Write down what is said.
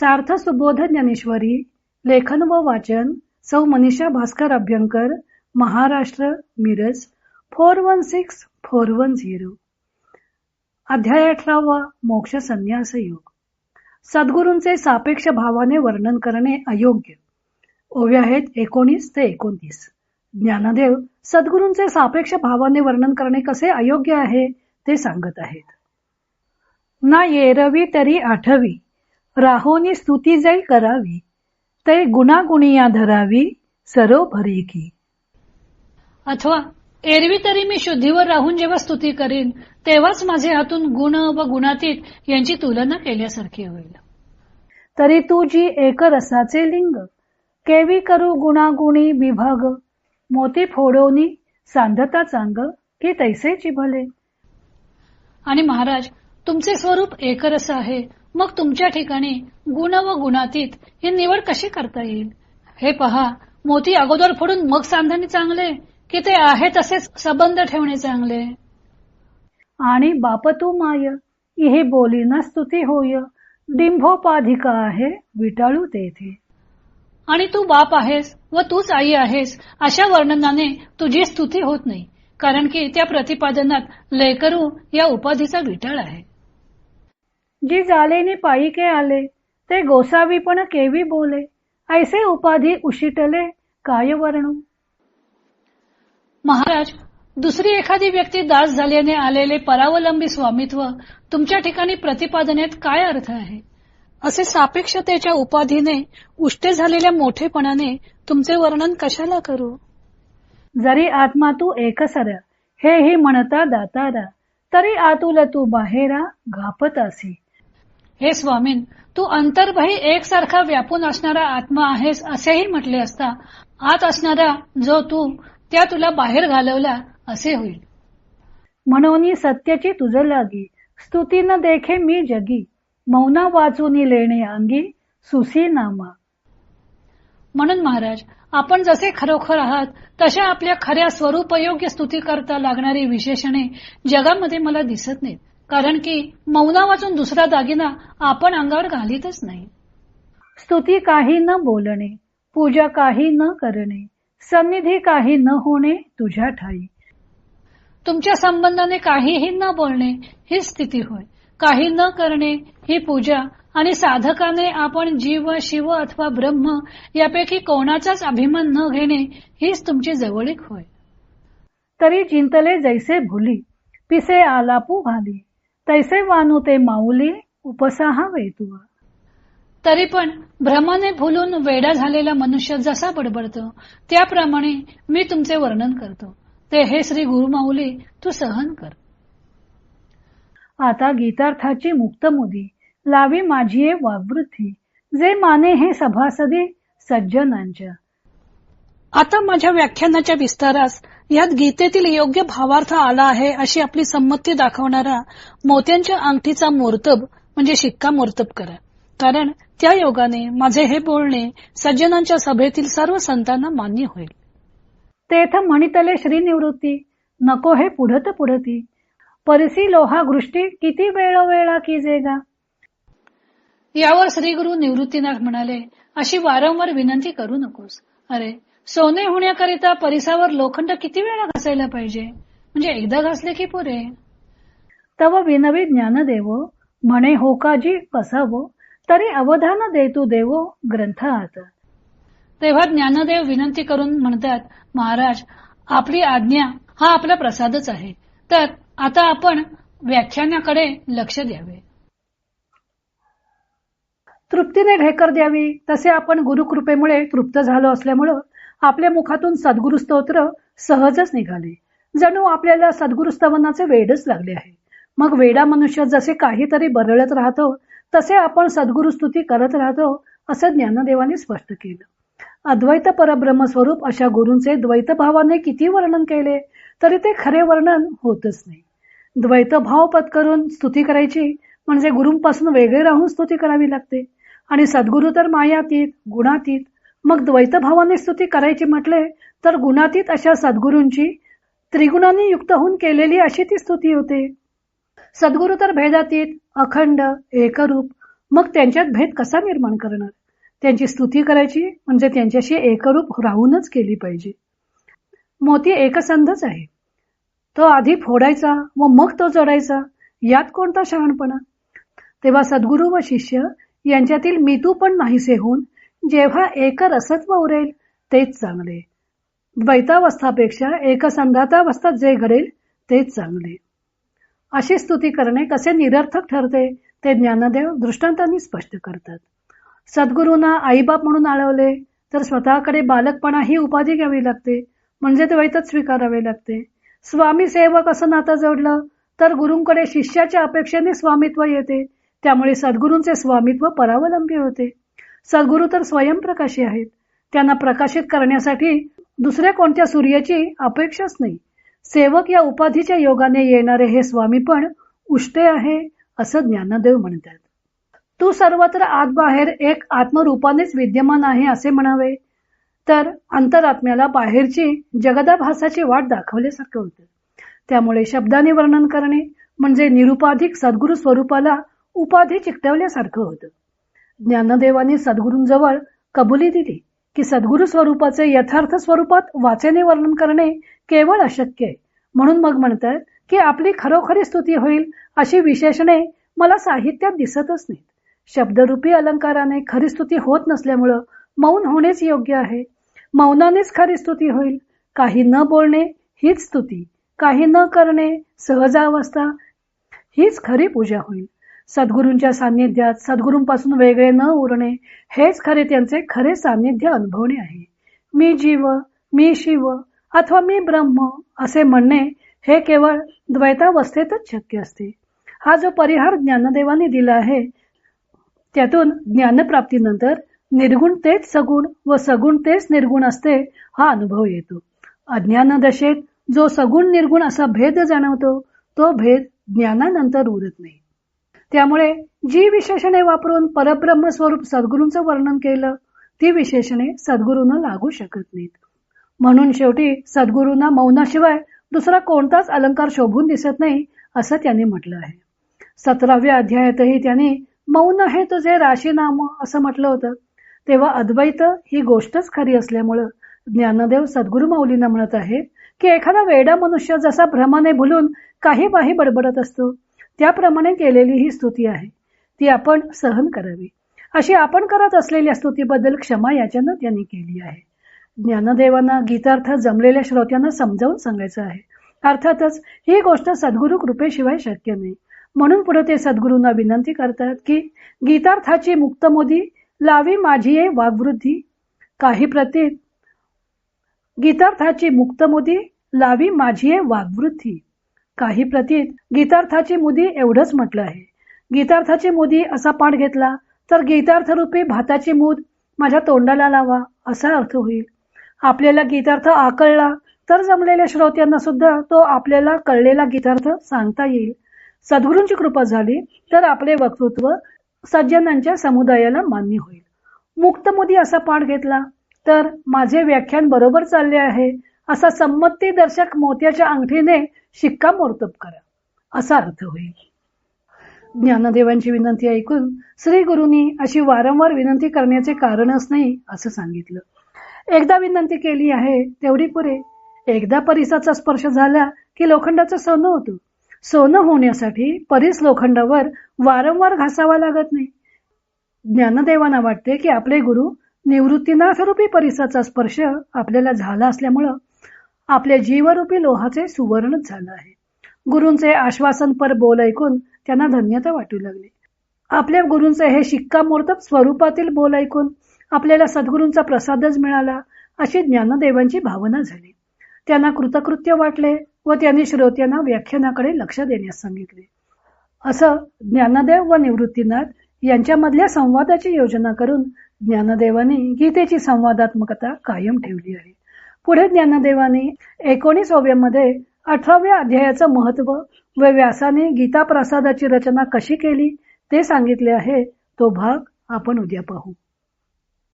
सार्थ सुबोध ज्ञानेश्वरी लेखन व वाचन सौ Manisha Bhaskar Abhyankar Maharashtra Miraj four one six four one zero. अध्याय अठरावा मोक्ष संन्यास योग. सद्गुरूंचे सापेक्ष भावाने वर्णन करणे अयोग्य. ओवे आहेत एकोणीस ते एकोणतीस. ज्ञानदेव सद्गुरूंचे सापेक्ष भावाने वर्णन करणे कसे अयोग्य आहे ते सांगत आहेत. ना येरवी तरी आठवी. राहोनी स्तुती जै करावी ते गुणागुणिया धरावी सरो की. अथवा एरवी तरी मी शुद्धीवर राहून जेव्हा स्तुती करीन तेव्हाच माझे हातून गुण व गुणातीत यांची तुलना केल्यासारखी होईल. तरी तू जी एकरसाचे लिंग केवी करू गुणागुणी विभाग मोती फोडोनी सांधता चांग की तैसेची भले. आणि महाराज तुमचे स्वरूप एकरस आहे मग तुमच्या ठिकाणी गुण व गुणातीत ही निवड कशी करता येईल? हे पहा मोती अगोदर फोडून मग सांधणे चांगले की ते आहे तसेच संबंध ठेवणे चांगले? आणि बाप तू माय इहे बोली न स्तुती होय डिंभोपाधिका आहे विटाळू तेथे. आणि तू बाप आहेस व तूच आई आहेस अशा वर्णनाने तुझी स्तुती होत नाही कारण की त्या प्रतिपादनात लेकरू या उपाधीचा विटाळ आहे. जी जालेने पायी आले ते गोसावी पण केवी बोले ऐसे उपाधी उशिटले काय वर्णू महाराज दुसरी एखादी व्यक्ती दास झाल्याने आलेले परावलंबी स्वामित्व तुमच्या ठिकाणी प्रतिपादनेत काय अर्थ आहे? असे सापेक्षतेच्या उपाधीने उष्टे झालेल्या मोठेपणाने तुमचे वर्णन कशाला करू? जरी आत्मा तू एकसर हे ही म्हणता दातारा तरी आतुल तू बाहेरा घापत असी. हे स्वामीन तू अंतर्भयी एकसारखा व्यापून असणारा आत्मा आहेस असेही म्हटले असता आत असणारा जो तू त्या तुला बाहेर घालवला असे होईल. म्हणून सत्याची तुझ लागी स्तुती न देखे मी जगी मौना वाचूनी लेणे अंगी सुसी नामा. म्हणून महाराज आपण जसे खरोखर आहात तशा आपल्या खऱ्या स्वरूपयोग्य स्तुती करता लागणारी विशेषणे जगामध्ये मला दिसत नाहीत. कारण की मौना वाचून दुसरा दागिना आपण अंगावर घालीतच नाही. स्तुती काही न बोलणे पूजा काही न करणे सन्निधी काही न होणे तुझ्या ठाई. तुमच्या संबंधाने काहीही न बोलणे ही स्थिती होय. काही न करणे ही पूजा आणि साधकाने आपण जीव शिव अथवा ब्रह्म यापैकी कोणाचाच अभिमान न घेणे हीच तुमची जवळीक होय. तरी चिंतले जैसे भुली पिसे आलापू घाली तैसे वानू ते माऊली उपसाहा वेतुआ तरी पण भ्रमाने भुलून वेडा झालेला मनुष्य जसा बडबडतो त्याप्रमाणे मी तुमचे वर्णन करतो. ते हे श्री गुरुमाऊली तू सहन कर. आता गीतार्थाची मुक्त मुदी. लावी माझी वावृत्ती. जे माने हे सभासदी सज्जनांच्या. आता माझ्या व्याख्यानाच्या विस्तारास यात गीतेतील योग्य भावार्थ आला आहे अशी आपली संमती दाखवणारा मोत्यांच्या अंगठीचा मोर्तब म्हणजे शिक्का मोर्तब करा कारण त्या योगाने माझे हे बोलणे सज्जनांच्या सभेतील सर्व संतांना मान्य होईल. तेथ म्हणितले श्री निवृत्ती नको हे पुढत पुढती. परिसी लोहा गृष्टी किती वेळोवेळा की जेगा? यावर श्री गुरु निवृत्तीनाथ म्हणाले अशी वारंवार विनंती करू नकोस. अरे सोने होण्याकरिता परिसावर लोखंड किती वेळा घासायला पाहिजे? म्हणजे एकदा घासले की पुरे. तव विनवी ज्ञानदेव म्हणे होकाजी पसावो तरी अवधान देतू देवो ग्रंथात. तेव्हा ज्ञानदेव विनंती करून म्हणतात महाराज आपली आज्ञा हा आपला प्रसादच आहे. तर आता आपण व्याख्यानाकडे लक्ष द्यावे. तृप्तीने ढेकर द्यावी. तसे आपण गुरुकृपेमुळे तृप्त झालो असल्यामुळं आपल्या मुखातून सद्गुरु स्तोत्र सहजच निघाले. जणू आपल्याला सद्गुरु स्तवनाचे वेडच लागले आहे. मग वेडा मनुष्य जसे काहीतरी बरळत राहतो तसे आपण सद्गुरु स्तुती करत राहतो असं ज्ञानदेवाने स्पष्ट केलं. अद्वैत परब्रह्म स्वरूप अशा गुरूंचे द्वैत भावाने किती वर्णन केले तरी ते खरे वर्णन होतच नाही. द्वैत भाव पत्करून स्तुती करायची म्हणजे गुरूंपासून वेगळे राहून स्तुती करावी लागते. आणि सद्गुरू तर मायातीत गुणातीत मग द्वैतभावाने स्तुती करायची म्हटले तर गुणातीत अशा सद्गुरूंची त्रिगुणांनी युक्त होऊन केलेली अशी ती स्तुती होते. सद्गुरू तर भेदातीत अखंड एकरूप मग त्यांच्यात भेद कसा निर्माण करणार? त्यांची स्तुती करायची म्हणजे त्यांच्याशी एकरूप राहूनच केली पाहिजे. मोती एकसंधच आहे. तो आधी फोडायचा व मग तो जोडायचा यात कोणता शहाणपणा? तेव्हा सद्गुरू व शिष्य यांच्यातील मितू पण नाहीसे होऊन जेव्हा एक रसत्व उरेल तेच चांगले. द्वैतावस्थापेक्षा एकसंधातावस्थात जे घडेल तेच चांगले. अशी स्तुती करणे कसे निरर्थक ठरते ते ज्ञानदेव दृष्टांतांनी स्पष्ट करतात. सद्गुरूंना आईबाप म्हणून आळवले तर स्वतःकडे बालकपणा ही उपाधी घ्यावी लागते म्हणजे द्वैतच स्वीकारावे लागते. स्वामी सेवक असं नातं जोडलं तर गुरूंकडे शिष्याच्या अपेक्षेने स्वामित्व येते त्यामुळे सद्गुरूंचे स्वामित्व परावलंबी होते. सद्गुरू तर स्वयंप्रकाशी आहेत. त्यांना प्रकाशित करण्यासाठी दुसऱ्या कोणत्या सूर्याची अपेक्षाच नाही. सेवक या उपाधीच्या योगाने येणारे हे स्वामी पण उष्टे आहे असं ज्ञानदेव म्हणतात. तू सर्वत्र आत बाहेर एक आत्मरूपानेच विद्यमान आहे असे म्हणावे. तर अंतरात्म्याला बाहेरची जगदाभासाची वाट दाखवल्यासारखं होतं. त्यामुळे शब्दाने वर्णन करणे म्हणजे निरुपाधिक सद्गुरु स्वरूपाला उपाधी चिकटवल्यासारखं होतं. ज्ञानदेवांनी सद्गुरूंजवळ कबुली दिली की सद्गुरु स्वरूपाचे यथार्थ स्वरूपात वाचेने वर्णन करणे केवळ अशक्य आहे. म्हणून मग म्हणतात की आपली खरोखरी स्तुती होईल अशी विशेषणे मला साहित्यात दिसतच नाहीत. शब्दरूपी अलंकाराने खरी स्तुती होत नसल्यामुळं मौन होणेच योग्य आहे. मौनानेच खरी स्तुती होईल. काही न बोलणे हीच स्तुती. काही न करणे सहजावस्था हीच खरी पूजा होईल. सद्गुरूंच्या सान्निध्यात सद्गुरूंपासून वेगळे न उरणे हेच खरे त्यांचे खरे सान्निध्य अनुभवणे आहे. मी जीव मी शिव अथवा मी ब्रह्म असे म्हणणे हे केवळ द्वैतावस्थेतच शक्य असते. हा जो परिहार ज्ञानदेवाने दिला आहे त्यातून ज्ञानप्राप्तीनंतर निर्गुण तेच सगुण व सगुण तेच निर्गुण असते हा अनुभव येतो. अज्ञान दशेत जो सगुण निर्गुण असा भेद जाणवतो तो भेद ज्ञानानंतर उरत नाही. त्यामुळे जी विशेषणे वापरून परब्रह्म स्वरूप सद्गुरूंचं वर्णन केलं ती विशेषणे सद्गुरूंना लागू शकत नाहीत. म्हणून शेवटी सद्गुरूंना मौनाशिवाय दुसरा कोणताच अलंकार शोभून दिसत नाही असं त्यांनी म्हटलं आहे. सतराव्या अध्यायातही त्यांनी मौन हे तुझे राशीनाम असं म्हटलं होतं. तेव्हा अद्वैत ही गोष्टच खरी असल्यामुळं ज्ञानदेव सद्गुरू माऊलींना म्हणत आहे की एखादा वेडा मनुष्य जसा भ्रमाने भुलून काही बाही बडबडत असतो त्याप्रमाणे केलेली ही स्तुती आहे. ती आपण सहन करावी. अशी आपण करत असलेल्या स्तुतीबद्दल क्षमा याचना त्यांनी केली आहे. ज्ञानदेवांना गीतार्थ जमलेल्या श्रोत्यांना समजावून सांगायचं आहे. अर्थातच ही गोष्ट सद्गुरू कृपेशिवाय शक्य नाही. म्हणून पुढे ते सद्गुरूंना विनंती करतात की गीतार्थाची मुक्तमोदी लावी माझी ये वाघवृद्धी काही प्रतीत गीतार्थाची मुक्तमोदी लावी माझी ये वाघवृद्धी काही प्रतीत गीतार्थाची मुदी एवढंच म्हटलं आहे. गीतार्थाची मुदी असा पाठ घेतला तर गीतार्थ रूपी भाताची मूद माझ्या तोंडाला लावा असा अर्थ होईल. आपल्याला गीतार्थ आकळला तर जमलेल्या श्रोत्यांना सुद्धा तो आपल्याला कळलेला गीतार्थ सांगता येईल. सद्गुरूंची कृपा झाली तर आपले वक्तृत्व सज्जनांच्या समुदायाला मान्य होईल. मुक्तमुदी असा पाठ घेतला तर माझे व्याख्यान बरोबर चालले आहे असा संमती दर्शक मोत्याच्या अंगठीने शिक्कामोर्तब करा असा अर्थ होईल. ज्ञानदेवांची विनंती ऐकून श्री गुरुनी अशी वारंवार विनंती करण्याचे कारणच नाही असं सांगितलं. एकदा विनंती केली आहे तेवढी पुरे. एकदा परिसाचा स्पर्श झाला की लोखंडाचं सोनं होतं. सोनं होण्यासाठी परीस लोखंडावर वारंवार घासावा लागत नाही. ज्ञानदेवांना वाटते की आपले गुरु निवृत्तीनाथ रूपी परिसाचा स्पर्श आपल्याला झाला असल्यामुळं आपल्या जीवरूपी लोहाचे सुवर्णच झालं आहे. गुरूंचे आश्वासनपर बोल ऐकून त्यांना धन्यता वाटू लागली. आपल्या गुरूंचे हे शिक्कामोर्तब स्वरूपातील बोल ऐकून आपल्याला सद्गुरूंचा प्रसादच मिळाला अशी ज्ञानदेवांची भावना झाली. त्यांना कृतकृत्य वाटले व त्यांनी श्रोत्यांना व्याख्यानाकडे लक्ष देण्यास सांगितले. असं ज्ञानदेव व निवृत्तीनाथ यांच्यामधल्या संवादाची योजना करून ज्ञानदेवाने गीतेची संवादात्मकता कायम ठेवली आहे. पुढे ज्ञानदेवाने एकोणीसाव्यामध्ये अठराव्या अध्यायाचं महत्त्व व व्यासाने गीता प्रसादाची रचना कशी केली ते सांगितले आहे. तो भाग आपण उद्या पाहू.